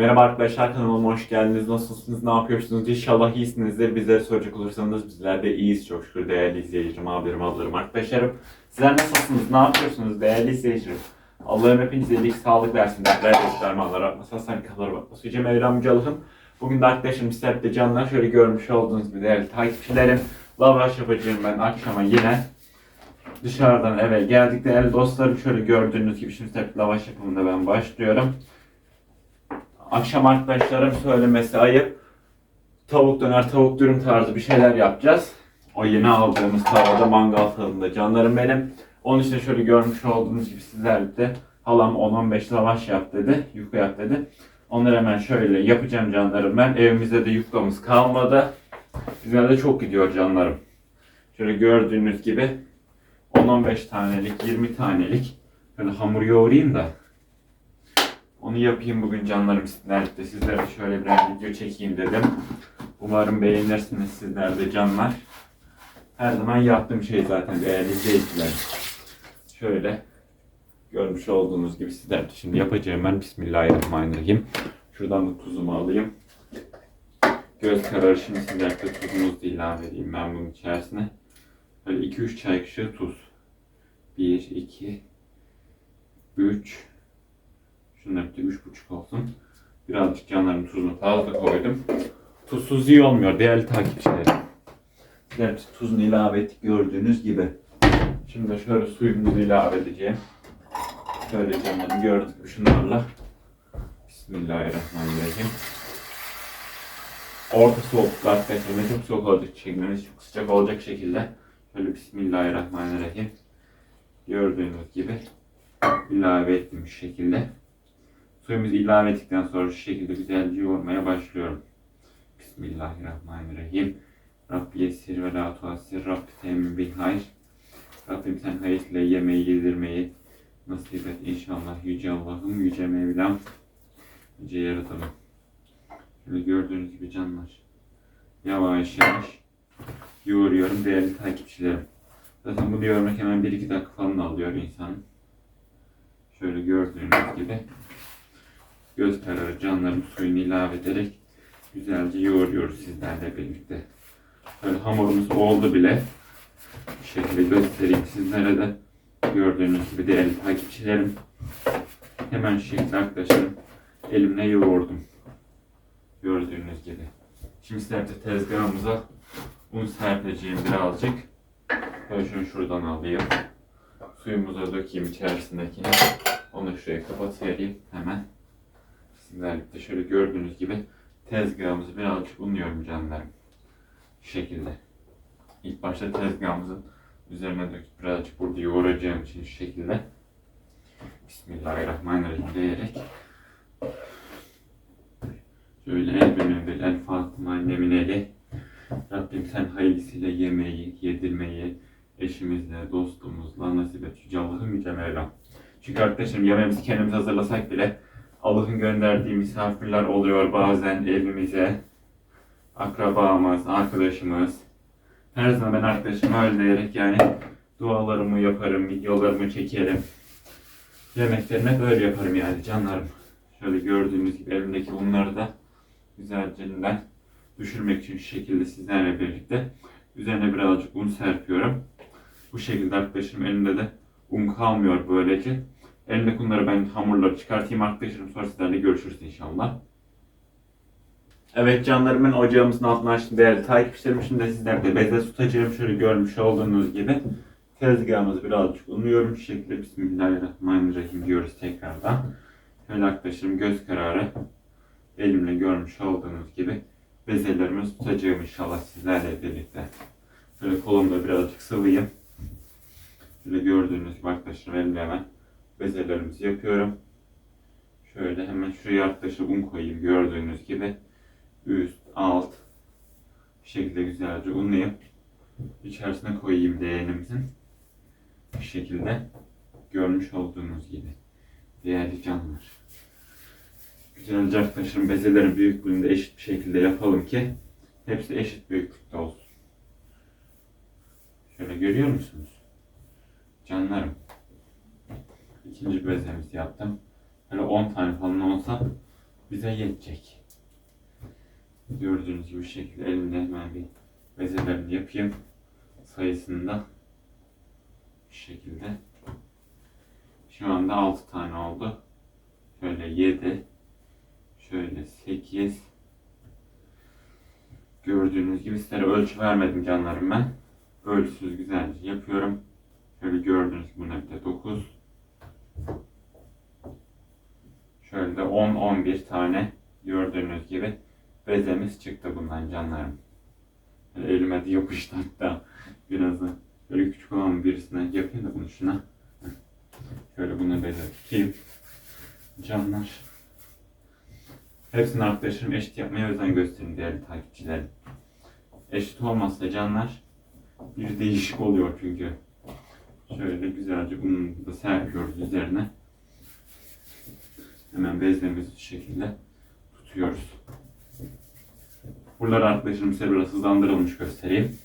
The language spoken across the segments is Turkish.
Merhaba arkadaşlar kanalıma hoş geldiniz. Nasılsınız? Ne yapıyorsunuz? İnşallah iyisinizdir. Bizlere soracak olursanız bizler de iyiyiz çok şükür değerli izleyicilerim, abilerim, ablalarım, arkadaşlarım. Sizler nasılsınız? Ne yapıyorsunuz değerli izleyicilerim? Allah'ım hepinize iyilik, sağlık versin. Dertler, dermanlar artmasın. Hastalıklar bakmasın. Yüce Mevlam Yüce. Bugün de arkadaşım sizlerle canlar şöyle görmüş olduğunuz gibi değerli takipçilerim. Lavaş yapacağım ben akşama yine. Dışarıdan eve geldik değerli dostlarım. Şöyle gördüğünüz gibi şimdi hep lavaş yapımında ben başlıyorum. Akşam arkadaşlarım söylemesi ayıp. Tavuk döner, tavuk dürüm tarzı bir şeyler yapacağız. O yeni aldığımız tavada mangal tadında canlarım benim. Onun için şöyle görmüş olduğunuz gibi sizlerle de halam 10-15 lavaş yap dedi, yufka yap dedi. Onları hemen şöyle yapacağım canlarım ben. Evimizde de yufkamız kalmadı. Bizler de çok gidiyor canlarım. Şöyle gördüğünüz gibi 10-15 tanelik, 20 tanelik. Böyle hamur yoğurayım da onu yapayım bugün canlarım sizlerle sizlere şöyle bir video çekeyim dedim. Umarım beğenirsiniz sizler de canlar. Her zaman yaptığım şey zaten değerli izleyiciler. Şöyle görmüş olduğunuz gibi sizler de şimdi yapacağım ben Bismillahirrahmanirrahim. Şuradan da tuzumu alayım. Göz kararı şimdi sizler de tuzumuzu da ilave edeyim ben bunun içerisine. Böyle 2-3 çay kaşığı tuz. 1, 2, 3, Üç buçuk olsun. Birazcık canların tuzunu fazla koydum. Tuzsuz iyi olmuyor değerli takipçilerim. De tuzunu ilave ettik gördüğünüz gibi. Şimdi şöyle suyumuzu ilave edeceğim. Şöyle canlarım gibi şunlarla. Bismillahirrahmanirrahim. Orta soğuklukta arkadaşlar çok soğuk olacak ne çok sıcak olacak şekilde. Şöyle Bismillahirrahmanirrahim. Gördüğünüz gibi ilave ettim şu şekilde. Suyumuzu ilave ettikten sonra şu şekilde güzelce yoğurmaya başlıyorum. Bismillahirrahmanirrahim. Rabbi yessir ve la tuassir. Rabbi temin bil hayr. Rabbim sen hayırla yemeği yedirmeyi nasip et inşallah Yüce Allah'ım, Yüce Mevlam, Yüce Yaratanım. Şöyle gördüğünüz gibi canlar. Yavaş yavaş yoğuruyorum değerli takipçilerim. Zaten bunu yoğurmak hemen 1-2 dakika falan alıyor insanın. Şöyle gördüğünüz gibi göz kararı canların suyunu ilave ederek güzelce yoğuruyoruz sizlerle birlikte. Böyle hamurumuz oldu bile. Bu şekilde göstereyim sizlere de. Gördüğünüz gibi değerli takipçilerim. Hemen şu şekilde arkadaşlarım elimle yoğurdum. Gördüğünüz gibi. Şimdi sizler de tezgahımıza un serpeceğim birazcık. Böyle şunu şuradan alayım. Suyumuza dökeyim içerisindekini. Onu şuraya kapatayım hemen. Sizlerle de şöyle gördüğünüz gibi tezgahımızı birazcık unluyorum canlarım. Şu şekilde. İlk başta tezgahımızın üzerine döküp birazcık burada yoğuracağım için şu şekilde. Bismillahirrahmanirrahim diyerek. Şöyle el benim el Fatıma annemin eli. Rabbim sen hayırlısıyla yemeği, yedirmeyi eşimizle, dostumuzla nasip et. Yüce Allah'ım Yüce Mevlam. Çünkü arkadaşım yemeğimizi kendimiz hazırlasak bile Allah'ın gönderdiği misafirler oluyor bazen evimize. Akrabamız, arkadaşımız. Her zaman ben arkadaşıma öyle diyerek yani dualarımı yaparım, videolarımı çekerim. Yemeklerimi hep öyle yaparım yani canlarım. Şöyle gördüğünüz gibi elimdeki bunları da güzelce elinden düşürmek için şu şekilde sizlerle birlikte üzerine birazcık un serpiyorum. Bu şekilde arkadaşım elinde de un kalmıyor böylece. Elimdeki bunları ben hamurları çıkartayım arkadaşlarım sonra sizlerle görüşürüz inşallah. Evet canlarım ben ocağımızın altına açtım değerli takipçilerim. Şimdi de beze tutacağım. Şöyle görmüş olduğunuz gibi tezgahımızı birazcık unluyorum. Şu şekilde Bismillahirrahmanirrahim diyoruz tekrardan. Şöyle arkadaşlarım göz kararı elimle görmüş olduğunuz gibi bezelerimizi tutacağım inşallah sizlerle birlikte. Şöyle kolumda birazcık sıvıyım. Şöyle gördüğünüz gibi arkadaşlarım elimle hemen bezelerimizi yapıyorum. Şöyle hemen şuraya yaklaşık un koyayım gördüğünüz gibi. Üst, alt bir şekilde güzelce unlayıp içerisine koyayım leğenimizin. Bu şekilde görmüş olduğunuz gibi. Değerli canlar. Güzelce arkadaşlarım bezelerin büyüklüğünü de eşit bir şekilde yapalım ki hepsi eşit büyüklükte olsun. Şöyle görüyor musunuz? Canlarım. İkinci bezemizi yaptım. Böyle 10 tane falan olsa bize yetecek. Gördüğünüz gibi şekilde elimle hemen bir bezelerimi yapayım. Sayısında şu şekilde. Şu anda 6 tane oldu. Şöyle 7 şöyle 8 Gördüğünüz gibi sizlere ölçü vermedim canlarım ben. Ölçüsüz güzelce yapıyorum. Şöyle gördüğünüz gibi buna bir de 9 Şöyle de 10-11 tane gördüğünüz gibi bezemiz çıktı bundan canlarım. Böyle elime de yapıştı hatta biraz böyle küçük olan birisine yapayım da bunu şuna. Şöyle bunu beze tutayım. Canlar. Hepsini arkadaşlarım eşit yapmaya özen gösterin değerli takipçilerim. Eşit olmazsa canlar bir değişik oluyor çünkü. Şöyle güzelce bunu da serpiyoruz üzerine. Hemen bezlerimizi şu şekilde tutuyoruz. Buraları arkadaşlarım size biraz hızlandırılmış göstereyim.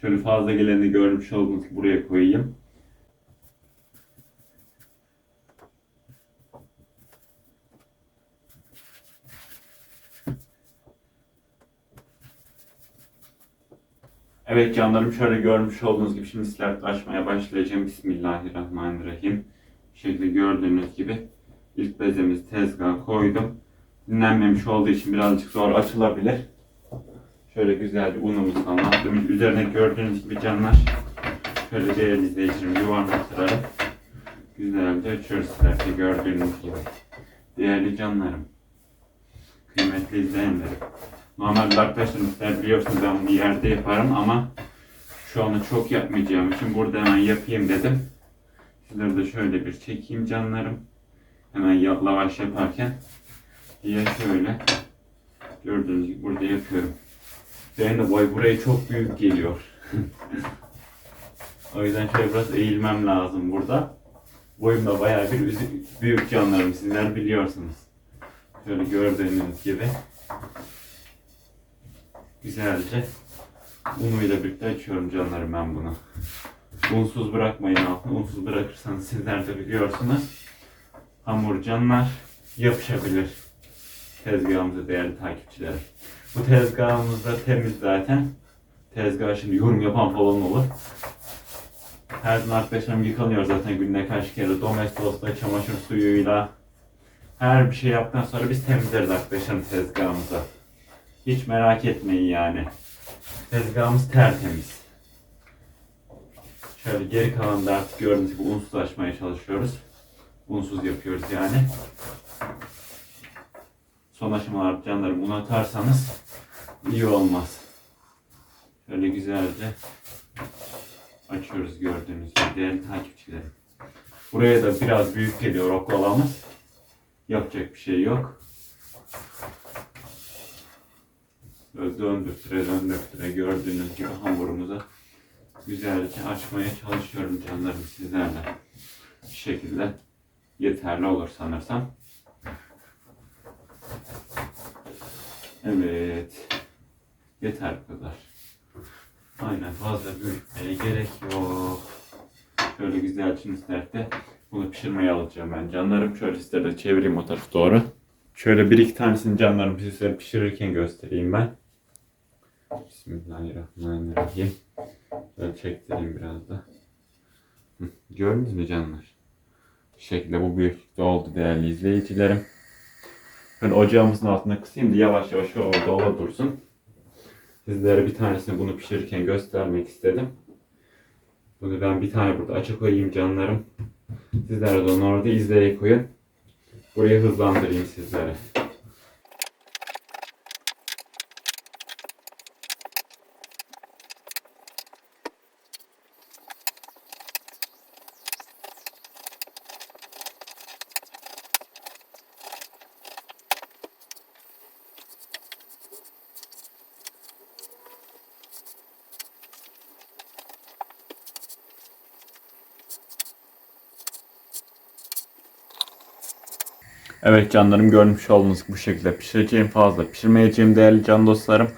Şöyle fazla geleni görmüş olduğunuz gibi buraya koyayım. Evet canlarım şöyle görmüş olduğunuz gibi şimdi slide açmaya başlayacağım. Bismillahirrahmanirrahim. Bu şekilde gördüğünüz gibi ilk bezemizi tezgaha koydum. Dinlenmemiş olduğu için birazcık zor açılabilir. Şöyle güzel bir unumuzdan attım. Üzerine gördüğünüz gibi canlar şöyle değerli izleyicilerim yuvarlakları güzelce açıyoruz sizlerde gördüğünüz gibi. Değerli canlarım, kıymetli izleyenlerim. Normalde arkadaşlarım sizler biliyorsunuz ben bunu yerde yaparım ama şu anda çok yapmayacağım için burada hemen yapayım dedim. Sizleri de şöyle bir çekeyim canlarım. Hemen lavaş yaparken diye şöyle gördüğünüz gibi burada yapıyorum. De boy buraya çok büyük geliyor. o yüzden şöyle biraz eğilmem lazım burada. Boyum da bayağı bir büyük canlarım sizler biliyorsunuz. Şöyle gördüğünüz gibi. Güzelce unuyla birlikte açıyorum canlarım ben bunu. Unsuz bırakmayın altını. Unsuz bırakırsanız sizler de biliyorsunuz. Hamur canlar yapışabilir. Tezgahımıza değerli takipçilerim. Bu tezgahımız da temiz zaten. Tezgah şimdi yorum yapan falan olur. Her gün arkadaşlarım yıkanıyor zaten günde kaç kere. Domestos'la, çamaşır suyuyla. Her bir şey yaptıktan sonra biz temizleriz arkadaşlarım tezgahımızı. Hiç merak etmeyin yani. Tezgahımız tertemiz. Şöyle geri kalan da artık gördüğünüz gibi unsuz açmaya çalışıyoruz. Unsuz yapıyoruz yani. Son aşamalar canlarım un atarsanız iyi olmaz. Şöyle güzelce açıyoruz gördüğünüz gibi değerli takipçilerim. Buraya da biraz büyük geliyor oklavamız. Yapacak bir şey yok. Böyle döndürtüre döndürtüre gördüğünüz gibi hamurumuzu güzelce açmaya çalışıyorum canlarım sizlerle. Bir şekilde yeterli olur sanırsam. Evet. Yeter kadar. Aynen fazla büyütmeye gerek yok. Şöyle güzel çimdiklerde bunu pişirmeye alacağım ben canlarım. Şöyle size de çevireyim o tarafa doğru. Şöyle bir iki tanesini canlarım size pişirirken göstereyim ben. Bismillahirrahmanirrahim. Şöyle çektireyim biraz da. Gördünüz mü canlar? Bu şekilde bu büyüklükte oldu değerli izleyicilerim. Ben ocağımızın altına kısayım da yavaş yavaş orada ola dursun. Sizlere bir tanesini bunu pişirirken göstermek istedim. Bunu ben bir tane burada açık koyayım canlarım. Sizler de onu orada izleyerek koyun. Burayı hızlandırayım sizlere. Evet canlarım görmüş olduğunuz bu şekilde pişireceğim fazla pişirmeyeceğim değerli can dostlarım.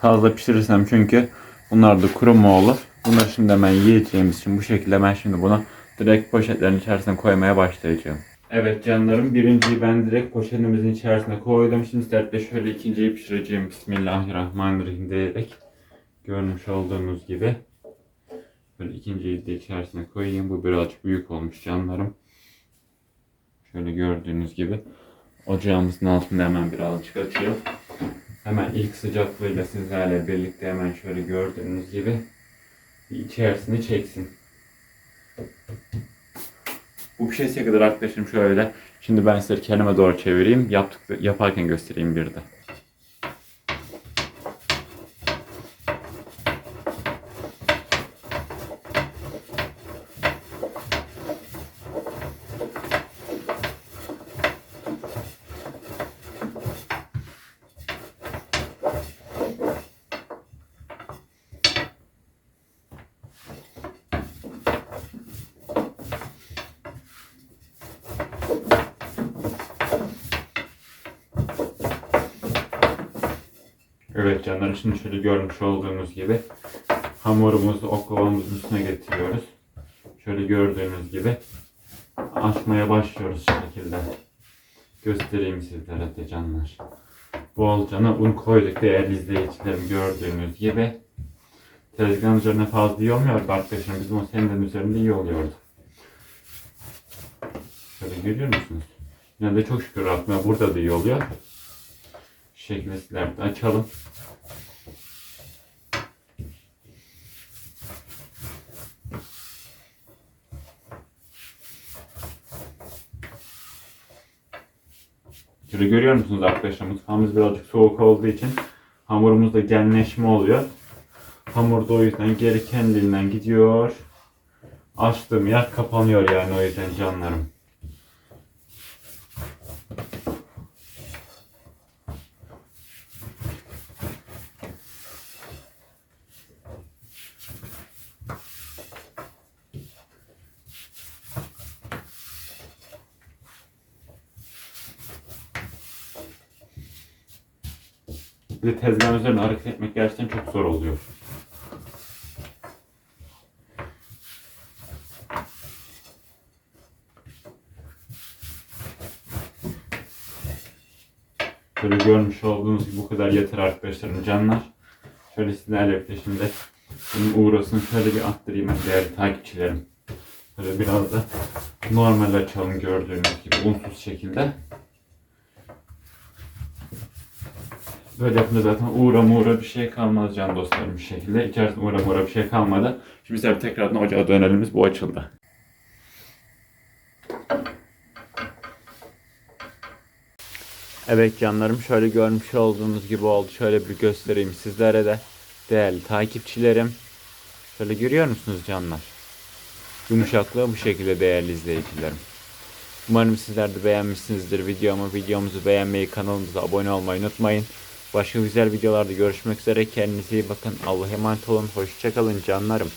Fazla pişirirsem çünkü bunlar da kuru mu olur. Bunları şimdi hemen yiyeceğimiz için bu şekilde ben şimdi bunu direkt poşetlerin içerisine koymaya başlayacağım. Evet canlarım birinciyi ben direkt poşetimizin içerisine koydum. Şimdi sizlerle şöyle ikinciyi pişireceğim. Bismillahirrahmanirrahim diyerek görmüş olduğunuz gibi. Böyle ikinciyi de içerisine koyayım. Bu birazcık büyük olmuş canlarım. Şöyle gördüğünüz gibi. Ocağımızın altında hemen birazcık açıyor. Hemen ilk sıcaklığıyla sizlerle birlikte hemen şöyle gördüğünüz gibi içerisini çeksin. Bu pişesiye kadar arkadaşım şöyle. Şimdi ben size kendime doğru çevireyim. Yaptık, yaparken göstereyim bir de. Evet canlarım şimdi şöyle görmüş olduğunuz gibi hamurumuzu oklavamızın üstüne getiriyoruz. Şöyle gördüğünüz gibi açmaya başlıyoruz şu şekilde. Göstereyim sizlere de canlar. Bolcana un koyduk değerli izleyicilerim gördüğünüz gibi. Tezgahın üzerine fazla iyi olmuyor arkadaşlar. Bizim o senin üzerinde iyi oluyordu. Şöyle görüyor musunuz? Yine de çok şükür Rabbime burada da iyi oluyor. Şu şekilde açalım. Şöyle görüyor musunuz arkadaşlar mutfağımız birazcık soğuk olduğu için hamurumuzda genleşme oluyor. Hamur da o yüzden geri kendiliğinden gidiyor. Açtığım yer kapanıyor yani o yüzden canlarım. Bir tezgahın üzerine hareket etmek gerçekten çok zor oluyor. Şöyle görmüş olduğunuz gibi bu kadar yeter arkadaşlarım canlar. Şöyle sizlerle birlikte şimdi bunun uğrasını şöyle bir attırayım ben değerli takipçilerim. Şöyle biraz da normal açalım gördüğünüz gibi unsuz şekilde. Böyle yapınca zaten uğra muğra bir şey kalmaz can dostlarım bir şekilde. İçerisinde uğra muğra bir şey kalmadı. Şimdi size tekrardan ocağa dönelim biz bu açıldı. Evet canlarım şöyle görmüş olduğunuz gibi oldu. Şöyle bir göstereyim sizlere de. Değerli takipçilerim. Şöyle görüyor musunuz canlar? Yumuşaklığı bu şekilde değerli izleyicilerim. Umarım sizler de beğenmişsinizdir videomu. Videomuzu beğenmeyi, kanalımıza abone olmayı unutmayın. Başka güzel videolarda görüşmek üzere. Kendinize iyi bakın. Allah'a emanet olun. Hoşçakalın canlarım.